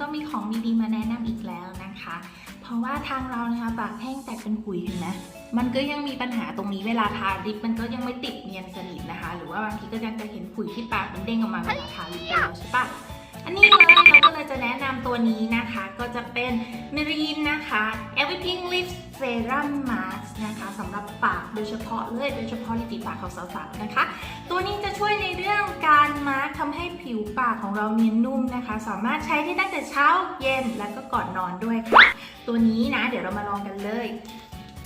ก็มีของดีๆมาแนะนำอีกแล้วนะคะ เพราะว่าทางเรานะคะปากแห้งแตกเป็นขุยเห็นไหมมันก็ยังมีปัญหาตรงนี้เวลาทาลิปมันก็ยังไม่ติดเนียนสนิทนะคะ หรือว่าบางทีก็ยังจะเห็นขุยที่ปากมันเด้งออกมาเวลาทาลิปไปแล้วใช่ปะอันนี้เลยเราก็เลยจะแนะนำตัวนี้นะคะ ก็จะเป็นม r รีนนะคะ Everything Lips Serum Mask นะคะสำหรับปากโดยเฉพาะเลยโดยเฉพาะริมฝีปากของสาวๆนะคะ ตัวนี้จะช่วยในเรื่องการ ผิวปากของเราเนียนนุ่มนะคะ สามารถใช้ได้ตั้งแต่เช้าเย็นแล้วก็ก่อนนอนด้วยค่ะ ตัวนี้นะ เดี๋ยวเรามาลองกันเลย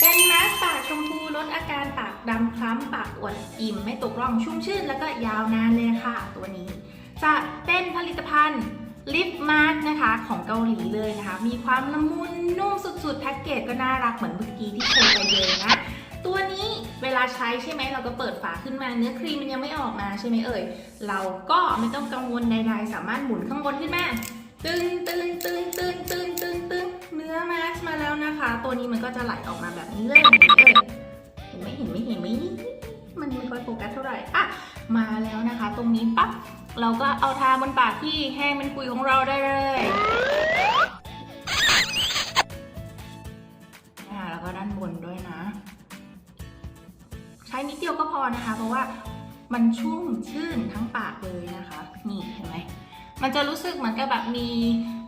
เป็นมาสก์ปากชมพูลดอาการปากดำคล้ำปากอวดอิ่ม ไม่ตกร่องชุ่มชื่น แล้วก็ยาวนานเลยค่ะ ตัวนี้ จะเป็นผลิตภัณฑ์ลิปมาร์กนะคะของเกาหลีเลยนะคะ มีความละมุนนุ่มสุดๆ แพ็กเกจก็น่ารักเหมือนเมื่อกี้ที่โชว์ไปเลยนะ ลาใช้ใช่ไหมเราก็เปิดฝาขึ้นมาเนื้อครีมมันยังไม่ออกมาใช่ไหมเอ่ย เราก็ไม่ต้องกังวลใดๆ สามารถหมุนข้างบนขึ้นมาตึงตึงตึงตึงตึงตึงตึงเนื้อมาสก์มาแล้วนะคะ ตัวนี้มันก็จะไหลออกมาแบบนี้เลยเอ่ยเห็นไหมเห็นไหมเห็นไหมมันไม่ค่อยโฟกัสเท่าไหร่อะมาแล้วนะคะ ตรงนี้ปั๊บเราก็เอาทาบนปากที่แห้งเป็นคุยของเราได้เลย ใช้นิดเดียวก็พอนะคะ เพราะว่ามันชุ่มชื่นทั้งปากเลยนะคะ นี่เห็นไหมมันจะรู้สึกเหมือนกับแบบมี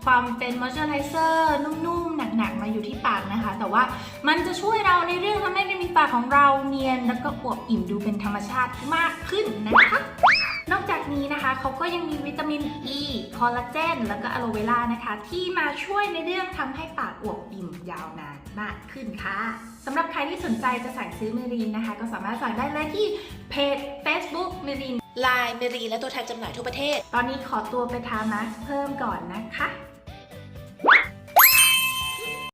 ความเป็นมอยเจอร์ไรเซอร์นุ่มๆ หนักๆ มาอยู่ที่ปากนะคะ แต่ว่ามันจะช่วยเราในเรื่องทำให้ริมฝีปากของเราเนียน แล้วก็อวบอิ่มดูเป็นธรรมชาติมากขึ้นนะคะ นอกจากนี้นะคะเขาก็ยังมีวิตามินอ e, ีคอลลาเจน แล้วก็อะโลเวรานะคะ ที่มาช่วยในเรื่องทำให้ปากอวบอิ่มยาวนาน มากขึ้นค่ะสำหรับใครที่สนใจจะสั่งซื้อเมรีนนะคะ ก็สามารถสั่งได้เลยที่เพจ Facebook เมรีนไลน์เมรีและตัวแทนจำหน่ายทั่วประเทศ ตอนนี้ขอตัวไปทามาสก์เพิ่มก่อนนะคะ